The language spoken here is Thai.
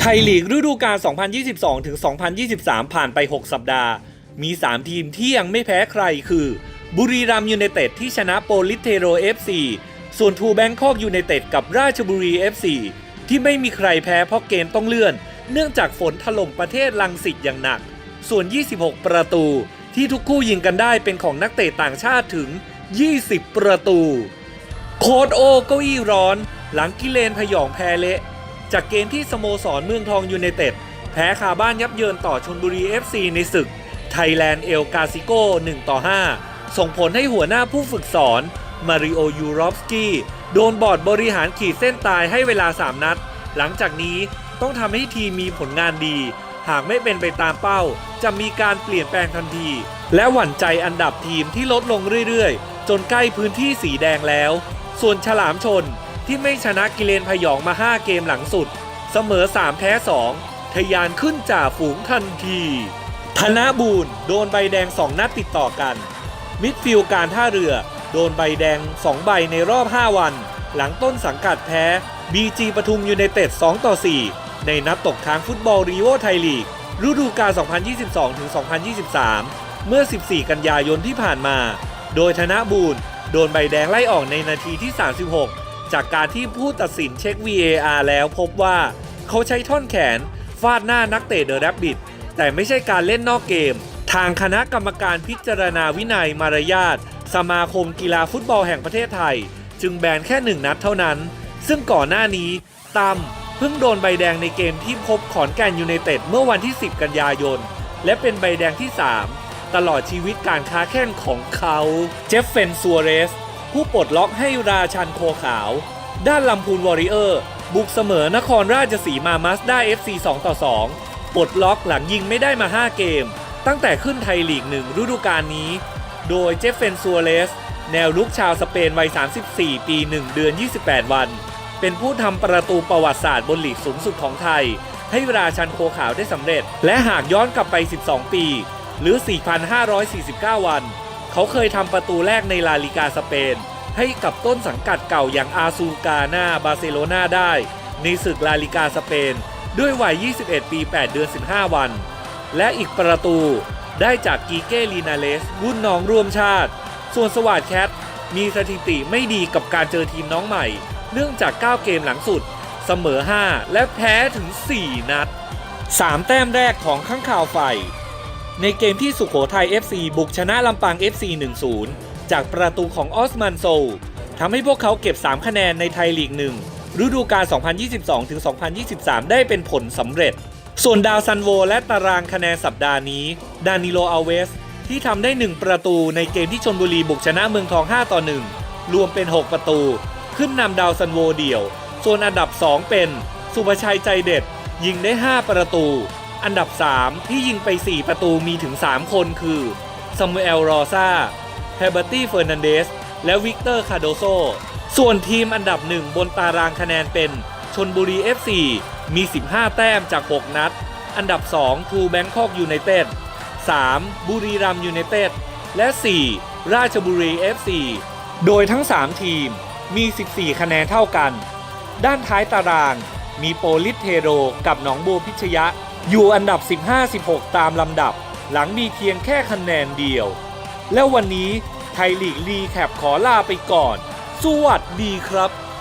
ไทยลีกฤดูกาล 2022 ถึง 2023 ผ่านไป 6 สัปดาห์ มี 3 ทีมที่ยังไม่แพ้ใครคือ บุรีรัมยูไนเต็ดที่ชนะโปลิสเทโร FC ส่วนทูแบงคอกยูไนเต็ดกับราชบุรี FC ที่ไม่มีใครแพ้เพราะเกมต้องเลื่อน เนื่องจากฝนถล่มประเทศลังสิตอย่างหนัก ส่วน 26 ประตู ที่ทุกคู่ยิงกันได้เป็นของนักเตะต่างชาติถึง 20 ประตู โคดโอเก้าอี้ร้อน หลังกิเลนพยองแพ้เละ จากเกมที่สโมสรเมืองทองยูไนเต็ดแพ้คาบ้านยับเยินต่อชนบุรี FC ในศึกไทยแลนด์เอลกาซิโก1ต่อ5 ส่งผลให้หัวหน้าผู้ฝึกสอนมาริโอยูรอฟสกี้โดนบอร์ดบริหารขีดเส้นตายให้เวลา 3 นัด หลังจากนี้ต้องทำให้ทีมมีผลงานดี หากไม่เป็นไปตามเป้า จะมีการเปลี่ยนแปลงทันที และหวั่นใจอันดับทีมที่ลดลงเรื่อยๆ จนใกล้พื้นที่สีแดงแล้ว ส่วนฉลามชน ที่ไม่ชนะกิเลนพยองมา 5 เกมหลังสุด เสมอ 3 แพ้ 2ทะยานขึ้นจ่าฝูงทันที ธนบูรณ์โดนใบแดง 2 นัดติดต่อกัน มิดฟิลด์การท่าเรือ โดนใบแดง 2 ใบในรอบ 5 วัน หลังต้นสังกัดแพ้ BG ปทุมยูไนเต็ด 2 ต่อ 4 ในนัดตกค้างฟุตบอลรีโวไทยลีกฤดูกาล 2022-2023 เมื่อ 14 กันยายนที่ผ่านมา โดยธนบูรณ์โดนใบแดงไล่ออกในนาทีที่ 36 จากการที่ผู้ตัดสินเช็ค VAR แล้วพบว่า เขาใช้ท่อนแขน ฟาดหน้านักเตะเดอะแรบบิทแต่ไม่ใช่การเล่นนอกเกม ทางคณะกรรมการพิจารณาวินัยมารยาทสมาคมกีฬาฟุตบอลแห่งประเทศไทย จึงแบนแค่หนึ่งนัดเท่านั้น ซึ่งก่อนหน้านี้ตั้มเพิ่งโดนใบแดงในเกมที่พบขอนแก่นยูไนเต็ดเมื่อวันที่ 10 กันยายน และเป็นใบแดงที่ 3 ตลอดชีวิตการค้าแข่งของเขา เจฟเฟนซัวเรส ผู้ปลดล็อกให้ราชันโคขาว ด้านลำพูนวอริเออร์ บุกเสมอนครราชสีมามาสด้า FC 2ต่อ2ปลดล็อกหลังยิงไม่ได้มา 5 เกม ตั้งแต่ขึ้นไทยลีก1ฤดูกาลนี้ โดยเจฟเฟนซัวเรสแนวลุกชาวสเปนวัย 34 ปี 1 เดือน 28 วัน เป็นผู้ทำประตูประวัติศาสตร์บนลีกสูงสุดของไทย ให้ราชันโคขาวได้สำเร็จ และหากย้อนกลับไป 12 ปี หรือ 4,549 วัน เขาเคยทำประตูแรกในลาลิกาสเปน ให้กับต้นสังกัดเก่าอย่างอาซูกานาบาร์เซโลนาได้ ในศึกลาลิกาสเปน ด้วยวัย 21 ปี 8 เดือน 15 วัน และอีกประตูได้จากกีเก้ลีนาเลสรุ่นน้องร่วมชาติ ส่วนสวัสดแคทมีสถิติไม่ดีกับการเจอทีมน้องใหม่ เนื่องจาก 9 เกมหลังสุด เสมอ 5 และแพ้ถึง 4 นัด 3 แต้มแรกของข้างข่าวไฟ ในเกมที่สุโขทัย FC บุกชนะลำปาง FC 1-0 จากประตูของออสมันโซทำให้พวกเขาเก็บ 3 คะแนนในไทยลีก1ฤดูกาล 2022-2023 ได้เป็นผลสำเร็จ ส่วนดาวซันโวและตารางคะแนนสัปดาห์นี้ ดานิโลอัลเวส ที่ทำได้ 1 ประตูในเกมที่ชนบุรีบุกชนะเมืองทอง 5 ต่อ 1 รวมเป็น 6 ประตู ขึ้นนำดาวซันโวเดี่ยว ส่วนอันดับ 2 เป็น สุภชัยใจเด็ด ยิงได้ 5 ประตู อันดับ 3 ที่ยิงไป 4 ประตูมีถึง 3 คนคือซามูเอลรอซาเฮเบอร์ตี้เฟอร์นันเดส และวิกเตอร์คาโดโซ ส่วนทีมอันดับ 1 บนตารางคะแนนเป็นชนบุรี FC มี 15 แต้มจาก 6 นัด อันดับ 2 ทูแบงคอกยูไนเต็ด 3. บุรีรัมยูไนเต็ด และ 4. ราชบุรี FC โดยทั้ง 3 ทีมมี 14 คะแนนเท่ากัน ด้านท้ายตารางมีโปลิสเทโรกับหนองบัวพิชยะอยู่อันดับ 15-16 ตามลำดับ หลังมีเพียงแค่คะแนนเดียว แล้ววันนี้ไทยลีกรีแคปขอลาไปก่อน สวัสดีครับ